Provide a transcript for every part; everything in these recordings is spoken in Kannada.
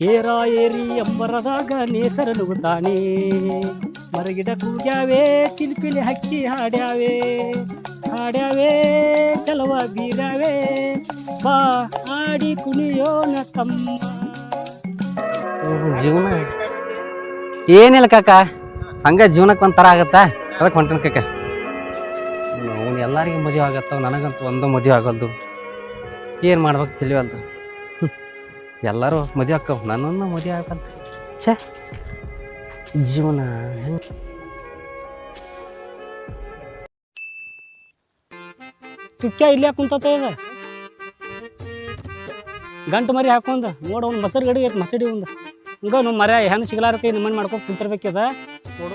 ಏರ ಏರಿ ಅಂಬರದಾಗ ನೇಸರ ನುಗ್ಗುತ್ತಾನೆ ಮರಗಿಡ ಕೂಗ್ಯಾವೆ, ಚಿಲಿಪಿಲಿ ಹಕ್ಕಿ ಹಾಡ್ಯಾವೇ. ಹಾಡ್ಯಾವೆ, ಚಲವ ಬೀರ್ಯಾವೆ. ಬಾ, ಆಡಿ ಕುಣಿಯೋಣ ತಮ್ಮ. ಜೀವನ. ಏನಿಲ್ಲ ಕಾಕ, ಹಂಗ ಜೀವನಕ್ಕೆ ಒಂಥರ ಆಗತ್ತಾ? ಅದಕ್ಕೆ ಹೊಂಟನ ಕಾಕ. ಅವ್ನು ಎಲ್ಲರಿಗೂ ಮದುವೆ ಆಗತ್ತವ, ನನಗಂತೂ ಒಂದು ಮದುವೆ ಆಗಲ್ದು. ಏನು ಮಾಡ್ಬೇಕು ತಿಳಿವಲ್ದು. ಎಲ್ಲರೂ ಮದುವೆ ಆಕ್ಕವ್ ನನ್ನನ್ನು ಮದುವೆ ಆಗಂತ ಛೇ, ಜೀವನ ಹೆಂಗೆ ಚುಕ್ಕ ಇಲ್ಲೇ ಕುಂತತ ಇದೆ ಗಂಟು ಮರಿ ಹಾಕೊಂಡ, ನೋಡು ಮೊಸರು ಗಡಿ ಐತೆ, ಮಸಡಿ ಒಂದು. ಹಂಗ ನಾವು ಮರ ಹೆಣ್ಣು ಸಿಗಲಾರಕ್ಕೆ ನಿಮ್ಮನ್ನು ಮಾಡ್ಕೊಂಡು ಕುಂತಿರ್ಬೇಕಿದೆ ನೋಡು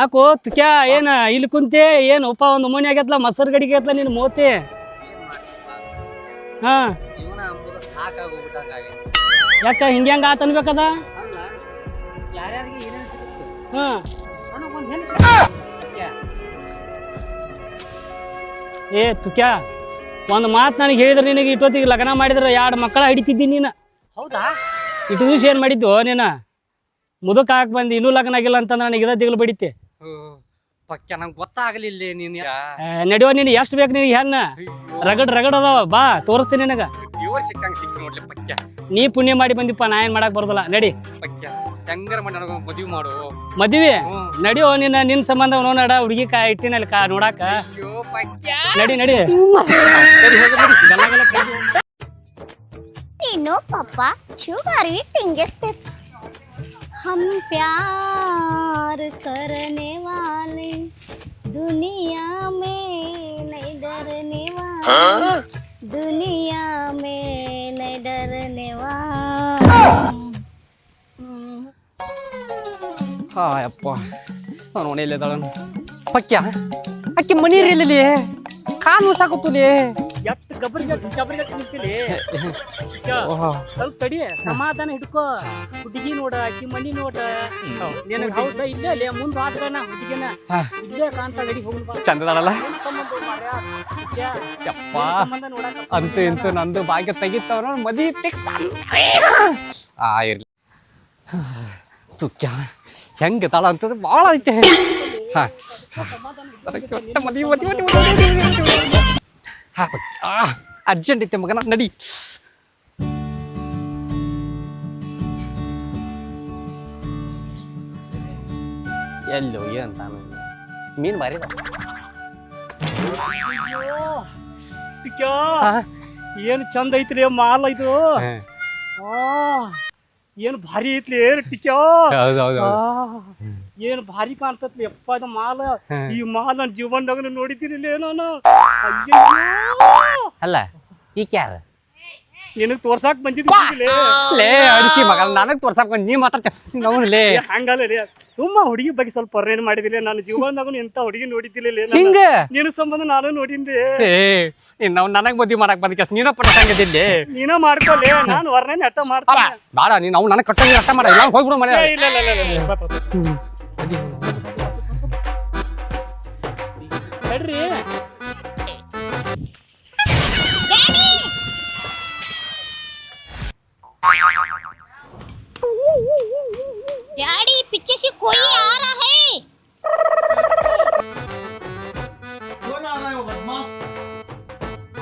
ಯಾಕೋ ತುಕ್ಯಾ ಏನ ಇಲ್ಲಿ ಕುಂತೆ ಏನು ಉಪ ಒಂದು ಮನೆ ಆಗೈತ್ಲ ಮೊಸರು ಗಡಿಗೆ ಐತ್ಲ ನಿನ್ನ ಮೋತಿ? ಹಾ. ಜೀವನ ಅಂಬುದು ಸಾಕಾಗೋಗ್ಬಿಟ್ಟಂಗಾಗೈತಿ. ಯಾಕ ಹಿಂಗೆ ಹೆಂಗ ಆತ ಅನ್ಬೇಕದ? ಅಲ್ಲ ಯಾರ್ಯಾರಿಗೆ ಏನೇನು ಸಿಗುತ್ತೆ. ಹಾ. ನನಗೊಂದು ಹೆಣ್ಣು ಏ ತುಕ್ಯಾ ಒಂದು ಮಾತು ನನಗೆ ಹೇಳಿದ್ರೆ ನಿನಗೆ ಇಟ್ಟೊತ್ತಿಗೆ ಲಗ್ನ ಮಾಡಿದ್ರೆ ಎರಡು ಮಕ್ಕಳ ಹಿಡಿತಿದ್ದಿ ನೀನು? ಹೌದಾ? ಇಟ್ಟು ದಿವಸ ಏನು ಮಾಡಿದ್ದು ನೀನು? ಮುದುಕ ಹಾಕಿ ಬಂದು ಇನ್ನೂ ಲಗ್ನ ಆಗಿಲ್ಲ ಅಂತಂದ್ರೆ ನನಗೆ ಇದ ದಿಗ್ಲು ಬಡಿತೆ. ಪಕ್ಕ ನಂಗೆ ಗೊತ್ತಾಗಲಿಲ್ಲ ನೀನು ನಡೆಯೋ ನೀನು ಎಷ್ಟು ಬೇಕು ನಿನಗೆ ಹೆಣ್ಣ? ರಗಡ್ ರಗಡ್ ಅದಾವ ಬಾ ತೋರಿಸ್ತೀನಿ ನಿನಗ. ಇವ್ರು ಸಿಕ್ಕಂಗೆ ಸಿಕ್ಕ ನೋಡ್ಲಿ ಪಕ್ಕ. ನೀ ಪುಣ್ಯ ಮಾಡಿ ಬಂದಿಪ್ಪ ನಾ ಏನ್ ಮಾಡಕ್ ಬರೋದಿಲ್ಲ. ನಡಿ. ಪಕ್ಕ ಹೆಂಗಾರ ಮಾಡಿ ನನಗೆ ಮದುವೆ ಮಾಡು. ಮದ್ವಿ? ನಡಿಯೋ ನಿನ್ನ ನಿನ್ನ ಸಂಬಂಧ ನೋಡ ಹುಡುಗಿ ಕಾ ಇಟ್ಟಿನಲ್ಲಿ ಕಾ ನೋಡಾಕ. ಅಯ್ಯೋ ಪಕ್ಕ. ನಡಿ ನಡಿ. ಗಲ್ಲ ಗಲ್ಲ ಕೈ- ನೀನು ಪಪ್ಪ ಶುಗರ್ ಟಿಂಗಿಸ್ಬೇಕು हम प्यार करने वाले दुनिया में नहीं डरने वाले दुनिया में नहीं डरने वाले ಹಾಯಪ್ಪ ನಾನು ಮನೆಯಲ್ಲಿ ಇದ್ದಾಳನು ಪಕ್ಯ ಅಕ್ಕಿ ಮನಿ ಇರಲಿ ಕಾಲು ಸಾಕುತ್ತಲಿ ಎಟ್ ಗಬರ್ ಗಬರ್ಗಟ್ ನಿಂತಿಲಿ ಸ್ವಲ್ಪ ತಡಿ ಸಮಾಧಾನ ಹಿಡ್ಕೋ ಹುಡುಗಿ ನೋಡ ಅಕ್ಕಿ ಮನಿ ನೋಡ ನಿನಗೆ ಹೌದಾ ಇಲ್ಲೇ ಲೇ ಮುಂದ ಆದ್ರ ನಾ ಹುಡುಗಿನ ಇಲ್ಲೇ ಕಾಣ್ತಾ ಗಡಿ ಹೋಗಿ ಚಂದದಲ್ಲ ಅಂತೂ ಇಂತೂ ನಂದು ಭಾಗ್ಯ ತೆಗಿತವ್ರ ಮದಿ ಆ ಇರ್ಲಿ ತುಕ್ಕ ಹೆಂಗೆ ತಾಳ ಅಂತಂದ್ರೆ ಭಾಳ ಐತೆ ಹಾಂ ಮದಿ ಮದಿ ಮದಿ ಅರ್ಜೆಂಟ್ ಐತೆ ಮಗನ ನಡಿ. ಎಲ್ಲೋ ಏನು ಮೀನ್ ಬಾರಿ ಏನು ಚಂದ ಐತ್ರಿ ಮಾಲ್ ಇದು. ಆ, ಏನು ಭಾರಿ ಐತ್ಲಿ ಏನ್ ಟಿಕ್ಯೋ? ಏನ್ ಭಾರಿ ಕಾಣ್ತತ್ಲಿ ಅಪ್ಪ ಅದ ಮಾಲ. ಈ ಮಾಲ್ ನನ್ನ ಜೀವನದಾಗ ನೋಡಿದಿರಿ ಅಲ್ಲ ಈಕ್ಯಾರ? ನಿನಗ್ ತೋರ್ಸಾಕ್ ಬಂದಿದ್ದೀವಿ ಲೇ ಮಗ ನನಗೆ ತೋರ್ಸಕ್ ನೀ ಮಾತಾಡ್ತೀನಿ ನಾವು ಲೇ. ಹಂಗಲ್ಲ ಲೇ. ಸುಮ್ಮ ಹುಡುಗಿ ಬಗ್ಗೆ ಸ್ವಲ್ಪ ಪರಿಣಾಮ ಮಾಡಿದಿಲ್ಲ ನನ್ನ ಜೀವನದಾಗೂ ಎಂತ ಹುಡುಗಿ ನೋಡಿದ್ದಿಲ್ಲ ಹಿಂಗ? ನಿನ್ನ ಸಂಬಂಧ ನಾನು ನೋಡಿನ್ರಿ ಏ ನಾವು ನನಗ್ ಮದ್ವಿ ಮಾಡಕ್ ಬಂದ ಕೆಸ್ ನೀನ ಪಟ್ಟಂಗದಿಲ್ಲಿ ನೀನ ಮಾಡ್ಕೊಲೆ ನಾನು ವರ್ಣನೆ ಅಟ್ಟ ಮಾಡ್ತಾರ ಬಾಳ ನೀನ್ ಅವ್ನು ನನಗೆ ಕಟ್ಟಂಗ ಅರ್ಥ ಮಾಡ. ಇಲ್ಲ ಹೋಗ್ಬಿಡು ಮನೆ. ಏ, ಇಲ್ಲ ಇಲ್ಲ ಇಲ್ಲ, ಇಲ್ಲ, ಇಲ್ಲ,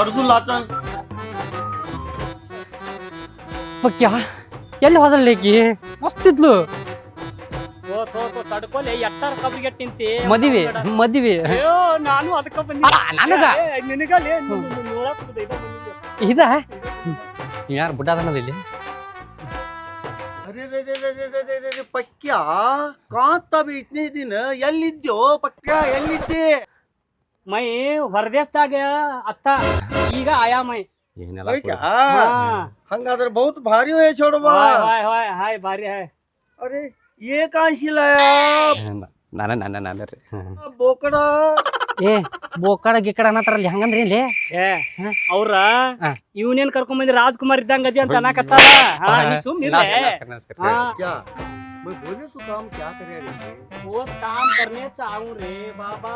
ಕಡ್ದು ಪಕ್ಯ ಎಲ್ಲಿ ಹೋದಲ್ಲೇಕಿ ಮಸ್ತಿದ್ಲು. ತೋ ತೋ ಮದಿವೆ ಮದಿವೆ. ನಾನು ನನಗ? ಇದ ಯಾರು ಬುಡ್ಡ ಇಲ್ಲಿ? ರೇ ರೇ ರೇ ರೇ ಪಕ್ಕ ಕಾಂತ ಬಿ ಎಲ್ಲಿದ್ಯೋ ಪಕ್ಯ? ಎಲ್ಲಿದ್ದೆ? मई वरदेश आया मई हंगा बहुत भारी है छोड़वा हाय हाय हाय भारी है अरे ये कांशी ना ना ना ना ना बोकड़ा ए बोकड़ा गिकड़ा ना तरल हंगन रे ले ए और यूनियन करको मंदिर राजकुमार इदंग दिया तना कता हाँ सुन नि ले हाँ क्या मैं बोले सो काम क्या करे रे वो काम करने चाहूँ रे ಬಾಬಾ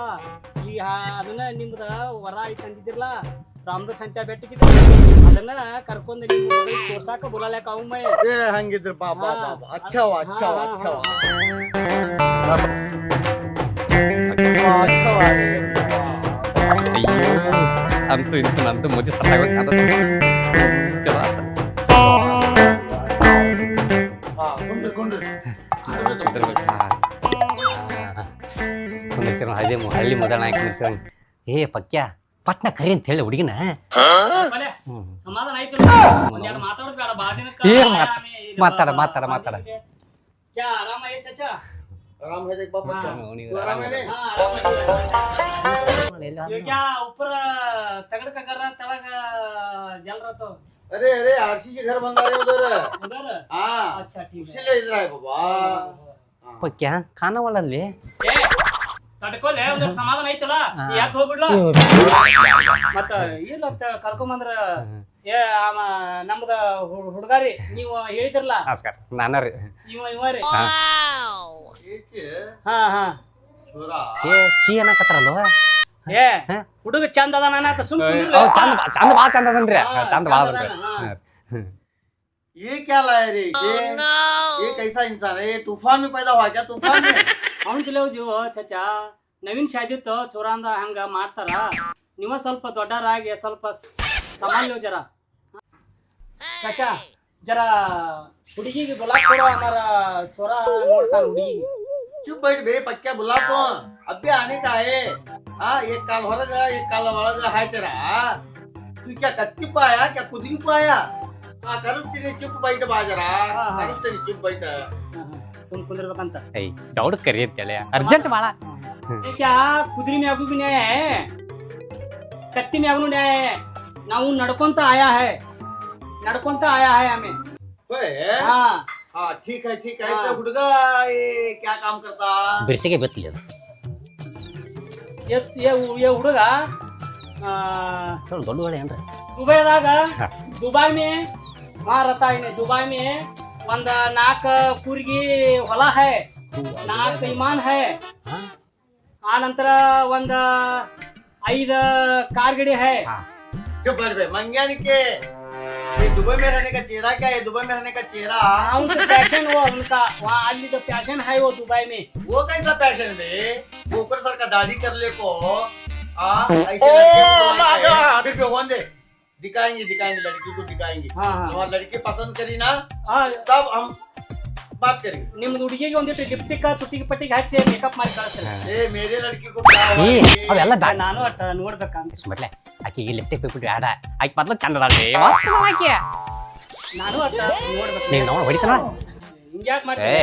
ಈ ಅದನ್ನ ನಿಮ್ದ ವರ ಐತ್ ಅಂದಿದ್ದಿರಲ್ಲ ರಾಮದಾಸ್ ಅಂತ ಬೆಟ್ಟಕ್ಕಿದ್ದ ಅದನ್ನ ಕರ್ಕೊಂಡ್ ನಿಮ್ ತೋರ್ಸಾಕ ಬುಲಾಲಕ ಅವ್ ಮೈ ಏ ಹಂಗಿದ್ರ ಬಾಬಾ ಬಾಬಾ ಅಚ್ಚಾ ವಾ ಅಚ್ಚಾ ವಾ ಅಚ್ಚಾ ವಾ ಅಚ್ಚಾ ವಾ ಅಂತೂ ಇಂತೂ ನಂದು ಮುಜೆ ಸತ್ತಾಗ ಚಲೋ ಆತ ಹಾ ಕುಂಡ್ರಿ ಕುಂಡ್ರಿ ಕುಂದಿರ್ಸಿರ ಹಳ್ಳಿ ಮು- ಹಳ್ಳಿ ಮುದಣ ಕುಂದಿರ್ಸಿರ ಏ ಪಕ್ಯ ಪಟ್ನ ಕರಿ ಅಂತ ಹೇಳಿ ಹುಡುಗಿನ ಬಲೆ, ಹ್ಮ್. ಸಮಾಧಾನ ಆಯ್ತು ಒಂದೆರಡು ಮಾತಾಡೋದು ಬೇಡ ಬಾ ದಿನಕ್ಕ ಏನ್ ಮಾತ್- ಆರಾಮೇ ಇದು ಮಾತಾಡ, ಬಾ- ಮಾತಾಡ, ಬಾ- ಮಾತಾಡ. ಕ್ಯಾ ಆರಾಮ ಐ ಚಚಾ ಆರಾಮ್ है देख बाबा क्या ಅವ್ನಿಗೆ तू आराम है ने ಹಾ ಆರಾಮ ಇವ್ ಕ್ಯಾ ಉಪ್ಪರ ತಗಡ ಕಗರ ತಳಗ ಜಲ್ರತ अरे अरे आरसी से घर बन रहे उधर ಉದರ हाँ अच्छा ठीक है इसीलिए इधर आए बाबा ಪಕ್ಯ ಖಾನಾವಳಲ್ಲಿ ಏ ತಡ್ಕೊಲೆ ಒಂದ್ ಸಮಾಧಾನ ಐತಲ್ಲ ಯಾಕೆ ಹೋಗ್ಬಿಡ್ಲ ಮತ್ತ ಇಲ್ಲ ಕರ್ಕೊಂಬಂದ್ರ ಏ ಆಮ ನಮ್ದ ಹು- ಹುಡ್ಗಾರಿ ನೀವು ಹೇಳಿದ್ರಲ್ಲ ನಮಸ್ಕಾರ ನಾನ ರೀ ಇವ ಇವ ರೀ ये ಹಾ ಹಾ छोरा ಏ ಚೀ ಅನ್ನಕತ್ತಾರಲ್ವ ಏ ಹಾ? ಹುಡುಗ ಚಂದ ಅದ ನಾನು ಸುಮ್ ಕುಂದ್ರಲ್ಲ. ಅವ್ ಚಂದ ಬಾ- ಚಂದ ಭಾಳ ಚಂದ ಅದನ್ರಿ ಹಾ, ಚಂದ ಭಾಳ ಚಂದ ಅದನ್ರಿ ಅದಾನ, ಹಾ. ये क्या लाया रे ये ये कैसा इंसान है ये तूफान में पैदा हुआ क्या तूफान में ಅವ್ನ್ ಚಿಲೇವ್ ಜೀವ ಚಚಾ ನವೀನ್ ಶಾದಿತ್ ಚೋರಾಂದ ಹಂಗ ಮಾಡ್ತಾರ ನೀವ ಸ್ವಲ್ಪ ದೊಡ್ಡರಾಗಿ ಸ್ವಲ್ಪ ಸ್- ಸಮಾನ್ಯ ಜರ ಚಚಾ ಜರ ಹುಡುಗಿಗೆ ಗುಲಾಬ್ ಕೊಡೋ ಅಮರ ಚೋರ ನೋಡ್ತಾನ ಹುಡುಗಿಗೆ चुप बैठ बे पक्या बुला तो। अब भी आने का है। हाँ एक काल भर गया एक काल भर गया है तेरा। तू क्या कच्ची पाया क्या कुदरी पाया हाँ करस तेरे चुप बैठ बाजरा हाँ, हाँ। करस तेरे चुप बैठ। सुन कुंदर बकंता। है डाउट करिए तेरे अर्जेंट वाला। क्या कुदरी में आगू भी नहीं है? कत्ती में आगू नहीं है? ना वो नडकों आया है? नडकों आया है हमें। हाँ ठीक है ठीक है हाँ. तो हुडगा ये क्या काम करता ಬಿರ್ಸಿಗೆ ಬೆತ್ತಲಿ ಅದು ये ये ये ಹುಡುಗ ಆ, ಚಲೋ ದೊಡ್ಡ ಹೊಳೆ ಏನ್ರಿ ದುಬೈದಾಗ ದುಬೈ ಮೇ ಹಾ ರತಾಯಿನಿ ದುಬೈ ಮೇ ಒಂದ ನಾಲ್ಕ ಕೂರ್ಗಿ ಹೊಲ ಹೈ ನಾಲ್ಕ ಇಮಾನ್ ಹೈ ಹಾ? ಆ ನಂತರ ಒಂದ ಐದ ಕಾರ್ ಗಾಡಿ ಹೈ चुप बैठ बे मंग्यानी के ये दुबई में रहने का चेहरा क्या है? दुबई में रहने का चेहरा? हाँ, पैशन वो उनका वहाँ आदमी तो पैशन है वो दुबई में। वो कैसा पैशन गोकर सर का कर ले को। दे दिखाएँगे दिखाएँगे लड़की को दिखाएँगे। हाँ। हमारे लड़की पसंद करी ना हाँ। तब हम ಬಾತ್ಕರಿ ನಿಮ್ದು ಹುಡುಗಿಗೆ ಒಂದಿಷ್ಟು ಲಿಪ್ಟಿಕ್ ತುಟಿಗೆ ಪಟ್ಟಿಗೆ ಹಚ್ಚಿ ಮೇಕಪ್ ಮಾಡಿ ಕಳಿಸ್ತಾರೆ ಏ ಲಡ್ಕಿ ಅವೆಲ್ಲ ಬ್ಯಾಡ ನಾನು ಅಷ್ಟ ನೋಡ್ಬೇಕಂತ. ಮೊದ್ಲೆ ಆಕಿಗೆ ಲಿಪ್ಟಿಕ್ ಬಿಟ್ಬಿಟ್ಟು ಆಡ. ಆಕಿ ಮೊದ್ಲು ಚಂದ ಅದಾಳೆ ನಾನು ಅಷ್ಟ ನೋಡಬೇಕು. ನೀನು ಹೊಡಿತಾನ. ಹಿಂಗ್ಯಾಕೆ ಮಾಡ್ತಾರೆ?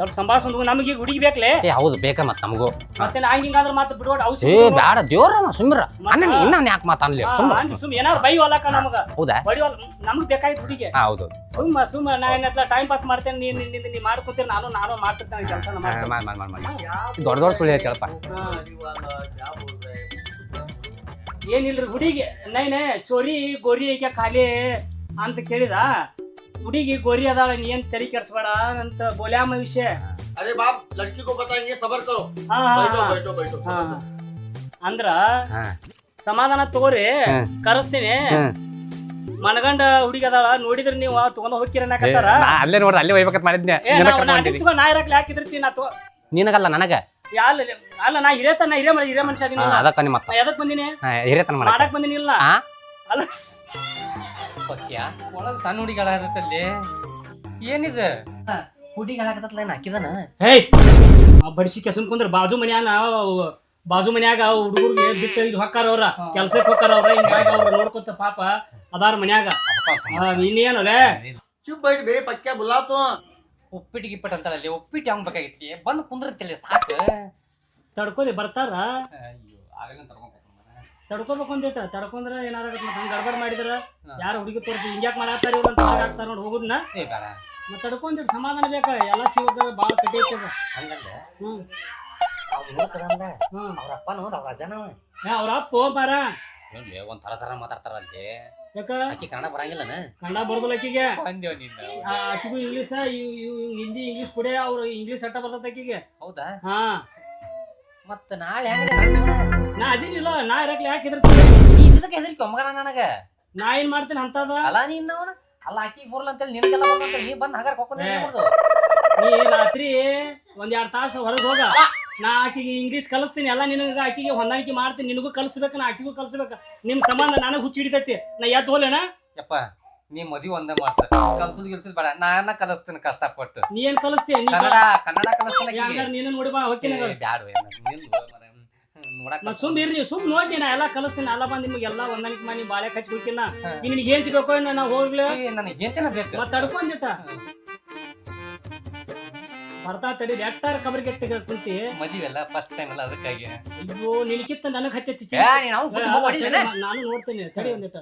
ಸ್ವಲ್ಪ ಸಂಭಾಳಿಸು ನಮಗೆ ಹುಡುಗಿ ಬೇಕಲೇ? ಏ ಹೌದು ಬೇಕಾ ಮತ್ತೆ ನಮಗೂ. ಮತ್ತೆ ನಾ ಹಿಂಗಾದ್ರೆ ಮತ್ತೆ ಬಿಡೋಣ ಏ ಔಷಧಿ ಬೇಡ ದೇವ್ರ ಸುಮ್ರ. ಅಣ್ಣ ನೀ ಇನ್ನೊಂದು ಯಾಕೆ ಮಾತಾನ್ಲಿ ಸುಮ್ರ. ಸುಮ್ ಏನಾದ್ರು ಬೈ ಹೊಲಕ ನಮಗ. ಹೌದಾ? ಬಡಿವಲ್ ನಮಗ್ ಬೇಕಾಯ್ತು ಹುಡುಗಿ. ಹಾ, ಹೌದು. ಸುಮ್ಮ ಸುಮ್ಮ ನಾ ಏನತ್ಲ ಟೈಮ್ ಪಾಸ್ ಮಾಡ್ತೇನೆ ನೀನ್ ನಿನ್ನಿಂದ ನೀ ಮಾಡ್ಕೊತೀನಿ ನಾನು ನಾನು ಮಾಡ್ತಿರ್ತೇನೆ ಕೆಲಸ ಹಾ, ಮಾಡ್ತೇನೆ. ಮಾಡ್ ಮಾಡ್ ಮಾಡ್ ದೊಡ್ಡ ದೊಡ್ಡ ಸುಳ್ಳು ಹೇಳ್ತೇಳಪ್ಪ ಏನಿಲ್ರಿ ಹುಡುಗಿ? ನೈನೆ ಚೋರಿ ಗೋರಿ ಐಕ್ಯ ಖಾಲಿ ಅಂತ ಕೇಳಿದ? ಹುಡುಗಿ ಗೋರಿ ಅದಾಳ ನೀ ಏನ್ ತಲೆ ಕೆಡ್ಸ್ಬೇಡ ಅಂತ ಬೋಲ್ಯಾಮ ವಿಷಯ अरे बाप लड़की को बताएंगे सबर करो ಹಾ ಹಾ, बैठो ಹಾ. बैठो बैठो ಹಾ. सबर करो। ಅಂದ್ರ ಹಾ ಸಮಾಧಾನ ತಗೋರಿ ಹ್ಮ್. ಕರೆಸ್ತೀನಿ ಹ್ಮ್. ಮನಗಂಡ ಹುಡುಗಿ ಅದಾಳ ನೋಡಿದ್ರ ನೀವು ತಗೊಂಡ್ ಹೋಗ್ತೀರ ಅನ್ನಕತ್ತಾರ ನಾ ಅಲ್ಲೇ ನೋಡ್ದ ಅಲ್ಲೇ ಒಯ್ಬೇಕಂತ ಮಾಡಿದ್ನೆ ಏ ನಿನ್ನ ನಾ- ಕರ್ಕೊಂಡ್ ನಾ ಹೊಂಟೀನಿ. ನಿಂತ್ಕೊ, ನಾ ಇರಕ್ಲಿ ಹಾಕಿದ್ರಿ ನಾ ತಗೋ ನಿನಗಲ್ಲ ನನಗ ಯಾಲ್ ಅಲ್ಲ ನಾ ಹಿರೇತ ನಾ ಹಿರೇ ಹಿರೇ ಮನುಷ್ಯ ಅದೀನಿ ಹಾ, ಅದಕ್ಕ ನಿಮ್ಮ ನಾ ಎದಕ್ ಬಂದಿನಿ ಹಿರಿಯತನ ಮಾಡಕ್ ಮಾಡಕ್ ಬಂದಿನಿ ಇಲ್ಲ ಆ? ಅಲ್ಲ ಪಕ್ಯ? ಒಳಗ್ ಸಣ್ಣ ಹುಡುಗಿಗಳಾಗತ್ತಲ್ಲಿ ಏನಿದ? ಹುಡುಗಿಗಳಾಗತ್ತಲ್ಲ ಏನ್ ಹಾಕಿದಾನ? ಹೇ ಆ ಬಡಿಸಿ ಕೆಸನ್ ಕುಂದ್ರ ಬಾಜು ಮನ್ಯಾನ ಅವ್ ಬಾಜು ಮನ್ಯಾಗ ಹುಡುಗರಿಗೆ ಬಿಟ್ಟು ಇಲ್ಲಿ ಹೊಕ್ಕಾರ ಅವ್ರ ಕೆಲ್ಸಕ್ಕೆ ಹೊಕ್ಕಾರ ಅವ್ರ ಹಿಂಗಾಗಿ ಅವ್ರ ನೋಡ್ಕೊತ ಪಾಪ ಅದಾರ ಮನ್ಯಾಗ. ಇನ್ನೇನು ಲೇ? ಚುಪ್ ಬೈಟ್ ಬೇ ಪಕ್ಕ ಬುಲಾತು ಉಪ್ಪಿಟ್ಟು ಗಿಪ್ಪಿಟ್ಟು ಅಂತಾಳಲ್ಲಿ ಉಪ್ಪಿಟ್ಟು ಯಾವ ಬೇಕಾಗಿತ್ತಿ? ಬಂದು ಕುಂದ್ರತ್ತಲ್ಲಿ ಸಾಕು. ತಡ್ಕೊಲಿ ಬರ್ತಾರ. ಅಯ್ಯೋ ಆಗಂತ ತರ್ಕೊಂಡ್ ಅಂತ ಅಂದಿಟ್ಟ ತಡ್ಕೊಂಡ್ರ ಏನಾರ ಹಂಗ ಗಡ್ಬಡ್ ಮಾಡಿದ್ರ ಯಾರು ಹುಡುಗಿ ತೋರ್ತಿ ಹಿಂಗ್ಯಾಕ್ ಮಾಡಾತಾರ ಇವ್ರು ಅಂತ ಆಗ್ತಾರ ನೋಡಿ ಹೋಗುದ್ನ. ಏ ಬೇಡ. ಮತ್ತೆ ತಡ್ಕೊಂಡ್ರೆ ಸಮಾಧಾನ ಬೇಕ. ಎಲ್ಲ ಸಿಗೋದ್ರ ಬಾಳ ಕಟ್ಟಿ ಐತದ ಹಂಗಂದ್ರೆ ಹ್ಮ್. ಅವ್ರು ಹ್ಮ್. ಅವ್ರ ಅಪ್ಪ ನೋಡ್ ಅವ್ರ ಅಜ್ಜನವ ಏ ಅವ್ರ ಅಪ್ಪ ಬಾರ. ನೋಡ್ಲಿ ಒಂದ್ ತರ ತರ ಮಾತಾಡ್ತಾರಂತೆ ಯಾಕ? ಆಕಿ ಕನ್ನಡ ಬರಂಗಿಲ್ಲನ? ಕನ್ನಡ ಬರ್ದಲ್ಲ ಆಕಿಗೆ. ಬಂದೇವ್ ನಿನ್ನ ಆ, ಆಕಿಗೂ ಇಂಗ್ಲೀಷ ಇವ್ ಇವ್ ಹಿಂದಿ ಇಂಗ್ಲೀಷ್ ಕೊಡೆ ಅವ್ರು ಇಂಗ್ಲೀಷ್ ಅಟ್ಟ ಬರ್ತೈತೆ ಆಕಿಗೆ. ಹೌದಾ? ಹಾ. ಮತ್ತೆ ನಾಳೆ ಹೆಂಗ ನನ್ ಜೀವನ? ನಾ ಅದಿನಿಲ್ಲ ನಾ ಇರಕ್ಲಿ ಯಾಕೆ ಹೆದರ್ತೀನಿ ನೀ ಇದಕ್ಕೆ ಹೆದರಿಕೆ ಮಗನ ನನಗ. ನಾ ಏನ್ ಮಾಡ್ತೀನಿ ಅಂತದ ಅಲ್ಲ ನೀನ್ ಅವನ? ಅಲ್ಲ ಆಕಿ ಬರಲ್ಲ ಅಂತೇಳಿ ನಿನಗೆಲ್ಲ ಬರ್ಲ ನೀ ಬಂದ್ ಹಗಾರ ಕೊಕ್ಕೊಂಡ್ ಹೇಳ್ಬಿಡ್ದು ನೀ ರಾತ್ರಿ ಒಂದ್ ಎರಡ್ ತಾಸು ಹೊರಗೆ ಹೋಗ. ನಾ ಆಕಿಗೆ ಇಂಗ್ಲೀಷ್ ಕಲಿಸ್ತೀನಿ ಎಲ್ಲ ನಿನಗ ಆಕಿಗೆ ಹೊಂದಾಣಿಕೆ ಮಾಡ್ತೀನಿ ನಿನಗೂ ಕಲಿಸ್ಬೇಕು ನಾ ಆಕಿಗೂ ಕಲಿಸ್ಬೇಕು. ನಿಮ್ ಸಂಬಂಧ ನನಗ್ ಹುಚ್ಚಿ ಹಿಡಿತೈತಿ. ನಾ ಎದ್ದು ಹೋಲೇನ ಯಪ್ಪ ನೀ ಮದ್ವಿ ಒಂದೇ ಮಾಡ್ತ ಕಲ್ಸುದ್ ಗಿಲ್ಸುದ್ ಬೇಡ ನಾನ ಕಲಿಸ್ತೀನಿ ಕಷ್ಟಪಟ್ಟು. ನೀ ಏನ್ ಕಲಿಸ್ತೀಯ? ಕನ್ನಡ ಕನ್ನಡ ಕಲಿಸ್ತೀನಿ ನೀನು ನೋಡಿ ಬಾ ಹೊಕ್ಕಿನ ಏ, ನೋಡಾಕ ಸುಮ್ ಸುಮ್ ಇರ್ರಿ ಸುಮ್ ನೋಡಿ ನಾ ಎಲ್ಲಾ ಕಲಿಸ್ತೀನಿ ಎಲ್ಲ ಬಂದ್ ನಿಮ್ಗೆ ಎಲ್ಲಾ ಹೊಂದಾಣಿಕೆ ಮಾಡಿ ಬಾಳೆ ಹಚ್ಚಿ ಹೋಗ್ತಿನ ನಿನಗೆ ಏನ್ ತಿಳ್ಕೊ ನಾ ಹೋಗ್ಲಿ? ಏ, ನನಗೆ ಏನ್ ಬೇಕು. ಮತ್ ತಡ್ಕೊಂಡಿಟ್ಟ ಬರ್ತಾ ತಡಿ ಎಟ್ಟಾರ ಕಬರಿ ಕೆಟ್ಟ ಕುಂತಿ. ಮದಿವೆಲ್ಲ ಫಸ್ಟ್ ಟೈಮ್ ಅಲ್ಲ ಅದಕ್ಕಾಗಿ. ಅಯ್ಯೋ ನಿಲ್ಕಿತ್ತ ನನಗ್ ಹತ್ತಿ ನಾನು ನೋಡ್ತೀನಿ ತಡಿ ಒಂದಿಟ್ಟ.